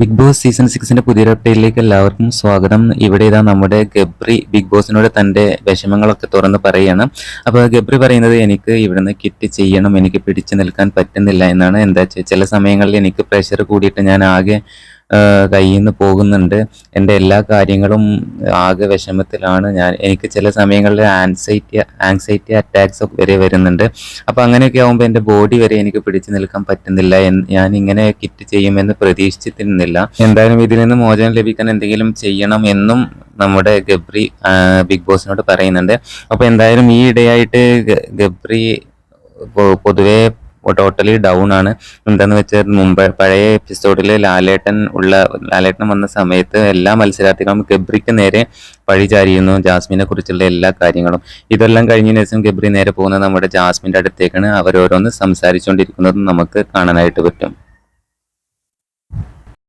Big boss season സിക്സിന്റെ പുതിയൊരു അപ്ഡേറ്റിലേക്ക് എല്ലാവർക്കും സ്വാഗതം. ഇവിടെ ഇതാ നമ്മുടെ ഗബ്രി ബിഗ് ബോസിനോട് തന്റെ വിഷമങ്ങളൊക്കെ തുറന്ന് പറയുകയാണ്. അപ്പോൾ ഗബ്രി പറയുന്നത് എനിക്ക് ഇവിടുന്ന് കിറ്റ് ചെയ്യണം. എനിക്ക് പിടിച്ചു നിൽക്കാൻ പറ്റുന്നില്ല എന്നാണ്. എന്താ ചില സമയങ്ങളിൽ എനിക്ക് പ്രഷർ കൂടിയിട്ട് ഞാൻ ആകെ കയ്യിൽ നിന്ന് പോകുന്നുണ്ട്. എന്റെ എല്ലാ കാര്യങ്ങളും ആകെ വിഷമത്തിലാണ്. ഞാൻ എനിക്ക് ചില സമയങ്ങളിൽ ആൻസൈറ്റി ആൻസൈറ്റി അറ്റാക്സ് ഒക്കെ വരെ വരുന്നുണ്ട്. അപ്പോൾ അങ്ങനെയൊക്കെ ആകുമ്പോൾ എന്റെ ബോഡി വരെ എനിക്ക് പിടിച്ചു നിൽക്കാൻ പറ്റുന്നില്ല. ഞാൻ ഇങ്ങനെ കിറ്റ് ചെയ്യുമെന്ന് പ്രതീക്ഷിച്ചിരുന്നില്ല. എന്തായാലും ഇതിൽ നിന്ന് മോചനം ലഭിക്കാൻ എന്തെങ്കിലും ചെയ്യണം എന്നും നമ്മുടെ ഗബ്രി ബിഗ് ബോസിനോട് പറയുന്നുണ്ട്. അപ്പോൾ എന്തായാലും ഈ ഇടയായിട്ട് ഗബ്രി പൊതുവേ ടോട്ടലി ഡൗൺ ആണ്. എന്താന്ന് വെച്ചാൽ മുമ്പ് പഴയ എപ്പിസോഡിൽ ലാലേട്ടൻ ഉള്ള ലാലേട്ടൻ വന്ന സമയത്ത് എല്ലാ മത്സരാർത്ഥികളും ഗബ്രിക്ക് നേരെ പഴി ചാരിയുന്നു ജാസ്മിനെ കുറിച്ചുള്ള എല്ലാ കാര്യങ്ങളും. ഇതെല്ലാം കഴിഞ്ഞ ദിവസം ഗബ്രി നേരെ പോകുന്നത് നമ്മുടെ ജാസ്മിന്റെ അടുത്തേക്കാണ്. അവരോരോന്ന് സംസാരിച്ചുകൊണ്ടിരിക്കുന്നതും നമുക്ക് കാണാനായിട്ട് പറ്റും.